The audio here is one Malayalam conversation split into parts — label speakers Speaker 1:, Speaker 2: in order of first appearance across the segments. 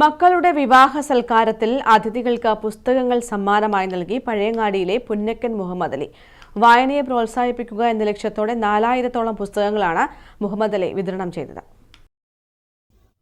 Speaker 1: മക്കളുടെ വിവാഹ സൽക്കാരത്തിൽ അതിഥികൾക്ക് പുസ്തകങ്ങൾ സമ്മാനമായി നൽകി പഴയങ്ങാടിയിലെ പുന്നക്കൻ മുഹമ്മദ് അലി. വായനയെ പ്രോത്സാഹിപ്പിക്കുക എന്ന ലക്ഷ്യത്തോടെ നാലായിരത്തോളം പുസ്തകങ്ങളാണ് മുഹമ്മദ് അലി വിതരണം ചെയ്തത്.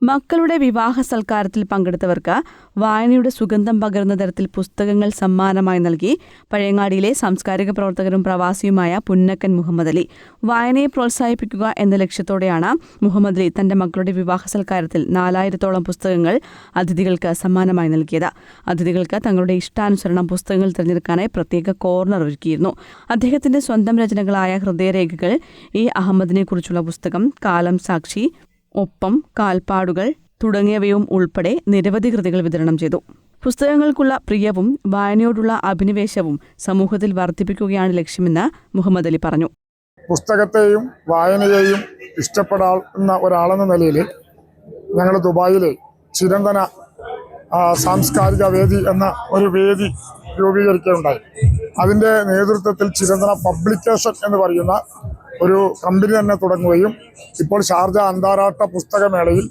Speaker 1: മക്കളുടെ വിവാഹ സൽക്കാരത്തിൽ പങ്കെടുത്തവർക്ക് വായനയുടെ സുഗന്ധം പകർന്ന തരത്തിൽ പുസ്തകങ്ങൾ സമ്മാനമായി നൽകി പഴയങ്ങാടിയിലെ സാംസ്കാരിക പ്രവർത്തകരും പ്രവാസിയുമായ പുന്നക്കൻ മുഹമ്മദ് അലി. വായനയെ പ്രോത്സാഹിപ്പിക്കുക എന്ന ലക്ഷ്യത്തോടെയാണ് മുഹമ്മദ് അലി തന്റെ മക്കളുടെ വിവാഹ സൽക്കാരത്തിൽ നാലായിരത്തോളം പുസ്തകങ്ങൾ അതിഥികൾക്ക് സമ്മാനമായി നൽകിയത്. അതിഥികൾക്ക് തങ്ങളുടെ ഇഷ്ടാനുസരണം പുസ്തകങ്ങൾ തിരഞ്ഞെടുക്കാനായി പ്രത്യേക കോർണർ ഒരുക്കിയിരുന്നു. അദ്ദേഹത്തിന്റെ സ്വന്തം രചനകളായ ഹൃദയരേഖകൾ ഇ അഹമ്മദിനെ കുറിച്ചുള്ള പുസ്തകം കാലം സാക്ഷി ഒപ്പം കാൽപ്പാടുകൾ തുടങ്ങിയവയും ഉൾപ്പെടെ നിരവധി കൃതികൾ വിതരണം ചെയ്തു. പുസ്തകങ്ങൾക്കുള്ള പ്രിയവും വായനയോടുള്ള അഭിനിവേശവും സമൂഹത്തിൽ വർദ്ധിപ്പിക്കുകയാണ് ലക്ഷ്യമെന്ന് മുഹമ്മദ് അലി പറഞ്ഞു.
Speaker 2: പുസ്തകത്തെയും വായനയെയും ഇഷ്ടപ്പെടാവുന്ന ഒരാളെന്ന നിലയിൽ ഞങ്ങൾ ദുബായിലെ ചിരന്തന സാംസ്കാരിക വേദി എന്ന ഒരു വേദി രൂപീകരിക്കുകയുണ്ടായി. അതിന്റെ നേതൃത്വത്തിൽ ചിരന്തന പബ്ലിക്കേഷൻ എന്ന് പറയുന്ന ഒരു കമ്പനി തന്നെ തുടങ്ങുകയും ഇപ്പോൾ ഷാർജ അന്താരാഷ്ട്ര പുസ്തകമേളയിൽ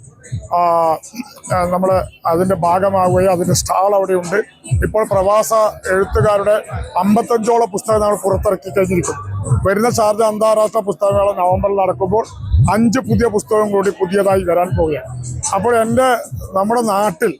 Speaker 2: നമ്മൾ അതിന്റെ ഭാഗമാവുകയും അതിന്റെ സ്റ്റാൾ അവിടെയുണ്ട്. ഇപ്പോൾ പ്രവാസ എഴുത്തുകാരുടെ അമ്പത്തഞ്ചോളം പുസ്തകം നമ്മൾ പുറത്തിറക്കി കഴിഞ്ഞിരിക്കും. വരുന്ന ഷാർജ അന്താരാഷ്ട്ര പുസ്തകമേള നവംബറിൽ നടക്കുമ്പോൾ അഞ്ച് പുതിയ പുസ്തകം കൂടി പുതിയതായി വരാൻ പോവുകയാണ്. അപ്പോൾ എന്റെ നമ്മുടെ നാട്ടിൽ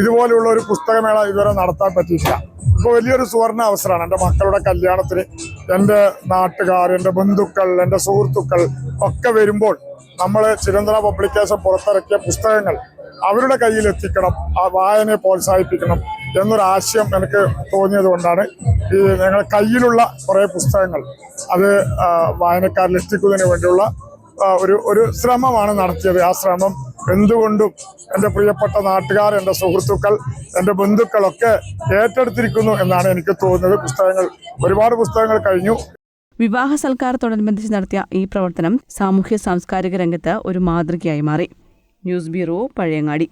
Speaker 2: ഇതുപോലെയുള്ള ഒരു പുസ്തകമേള ഇതുവരെ നടത്താൻ പറ്റിയിട്ടില്ല. ഇപ്പോൾ വലിയൊരു സുവർണ അവസരമാണ് എന്റെ മക്കളുടെ കല്യാണത്തിന്. എന്റെ നാട്ടുകാർ എന്റെ ബന്ധുക്കൾ എന്റെ സുഹൃത്തുക്കൾ ഒക്കെ വരുമ്പോൾ നമ്മൾ ചിരന്തന പബ്ലിക്കേഷൻ പുറത്തിറക്കിയ പുസ്തകങ്ങൾ അവരുടെ കയ്യിൽ എത്തിക്കണം ആ വായനയെ പ്രോത്സാഹിപ്പിക്കണം എന്നൊരാശയം എനിക്ക് തോന്നിയത് കൊണ്ടാണ് ഈ ഞങ്ങൾ കയ്യിലുള്ള കുറേ പുസ്തകങ്ങൾ. അത് വായനക്കാരിൽ എത്തിക്കുന്നതിന് വേണ്ടിയുള്ള ഒരു ഒരു ശ്രമമാണ് നടത്തിയത്. ആ ശ്രമം എന്തുകൊണ്ടും എന്റെ പ്രിയപ്പെട്ട നാട്ടുകാർ എന്റെ സുഹൃത്തുക്കൾ എന്റെ ബന്ധുക്കളൊക്കെ ഏറ്റെടുത്തിരിക്കുന്നു എന്നാണ് എനിക്ക് തോന്നുന്നത്. പുസ്തകങ്ങൾ ഒരുപാട് പുസ്തകങ്ങൾ കഴിഞ്ഞു.
Speaker 1: വിവാഹ സൽക്കാരത്തോടനുബന്ധിച്ച് നടത്തിയ ഈ പ്രവർത്തനം സാമൂഹ്യ സാംസ്കാരിക രംഗത്ത് ഒരു മാതൃകയായി മാറി. News bureau Pazhayangadi.